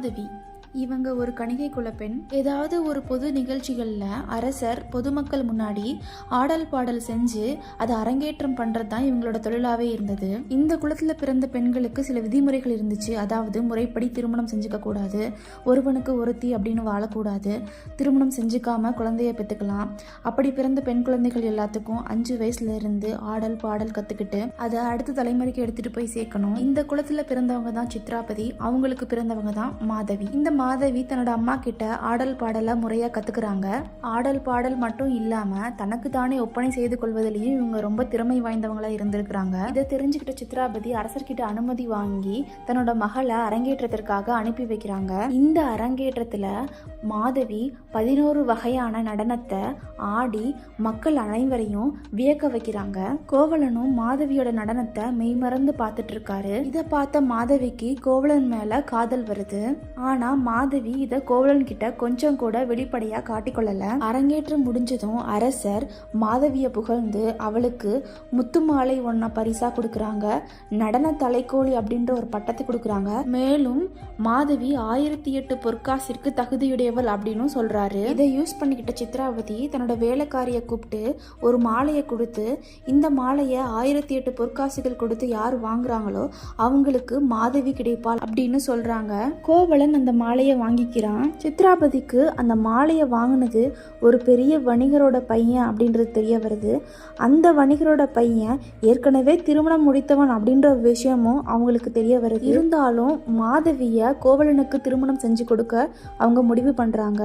மாதவி இவங்க ஒரு கணிகை குலப்பெண் ஏதாவது ஒரு பொது நிகழ்ச்சிகளில் அரசர் பொதுமக்கள் முன்னாடி ஆடல் பாடல் செஞ்சு அதை அரங்கேற்றம் பண்ணுறது தான் இவங்களோட தொழிலாகவே இருந்தது. இந்த குலத்தில் பிறந்த பெண்களுக்கு சில விதிமுறைகள் இருந்துச்சு. அதாவது முறைப்படி திருமணம் செஞ்சுக்க கூடாது. ஒருவனுக்கு ஒருத்தி அப்படின்னு வாழக்கூடாது. திருமணம் செஞ்சுக்காம குழந்தைய பெற்றுக்கலாம் அப்படி பிறந்த பெண் குழந்தைகள் எல்லாத்துக்கும் அஞ்சு வயசுல இருந்து ஆடல் பாடல் கற்றுக்கிட்டு அதை அடுத்த தலைமுறைக்கு எடுத்துகிட்டு போய் சேர்க்கணும். இந்த குலத்தில் பிறந்தவங்க தான் சித்ராபதி அவங்களுக்கு பிறந்தவங்க தான் மாதவி. இந்த மாதவி தன்னோட அம்மா கிட்ட ஆடல் பாடலை முறையாக கற்றுக்குறாங்க ஆடல் பாடல் மட்டும் இல்லாமல் தனக்கு தானே ஒப்பனை செய்து கொள்வதிலையும் இவங்க ரொம்ப திறமை வாய்ந்தவங்களாக இருந்திருக்கிறாங்க. இதை தெரிஞ்சுக்கிட்ட சித்ராபதி அரசர்கிட்ட அனுமதி வாங்கி தன்னோட மகளை அரங்கேற்றத்திற்காக அனுப்பி வைக்கிறாங்க. இந்த அரங்கேற்றத்தில் மாதவி பதினோரு வகையான நடனத்தை ஆடி மக்கள் அனைவரையும் வியக்க வைக்கிறாங்க. கோவலனும் மாதவியோட நடனத்தை மெய்மறந்து பார்த்துட்டு இருக்காரு. இதை பார்த்த மாதவிக்கு கோவலன் மேல காதல் வருது. ஆனா மாதவி இதை கோவலன்கிட்ட கொஞ்சம் கூட வெளிப்படையாக காட்டிக்கொள்ளலை. அரங்கேற்றம் முடிஞ்சதும் அரசர் மாதவியை புகழ்ந்து அவளுக்கு முத்து மாலை ஒன்றை பரிசாக கொடுக்குறாங்க. நடன தலைக்கோழி அப்படின்ற ஒரு பட்டத்தை கொடுக்குறாங்க. மேலும் மாதவி ஆயிரத்தி எட்டு பொற்காசிற்கு தகுதியுடையவள் அப்படின்னு சொல்கிறாரு இதை யூஸ் பண்ணிக்கிட்ட சித்ராவதி தன்னோட வேலைக்காரியை கூப்பிட்டு ஒரு மாலையை கொடுத்து இந்த மாலையை ஆயிரத்தி எட்டு பொற்காசுகள் கொடுத்து யார் வாங்குறாங்களோ அவங்களுக்கு மாதவி கிடைப்பாள் அப்படின்னு சொல்கிறாங்க கோவலன் அந்த மாலை மாலையை வாங்கிக்கிறான். சித்ராபதிக்கு அந்த மாலையை வாங்கினது ஒரு பெரிய வணிகரோட பையன் அப்படின்றது தெரிய வருது. அந்த வணிகரோட பையன் ஏற்கனவே திருமணம் முடித்தவன் அப்படின்ற விஷயமும் அவங்களுக்கு தெரிய வருது. இருந்தாலும் மாதவிய கோவலனுக்கு திருமணம் செஞ்சு கொடுக்க அவங்க முடிவு பண்ணுறாங்க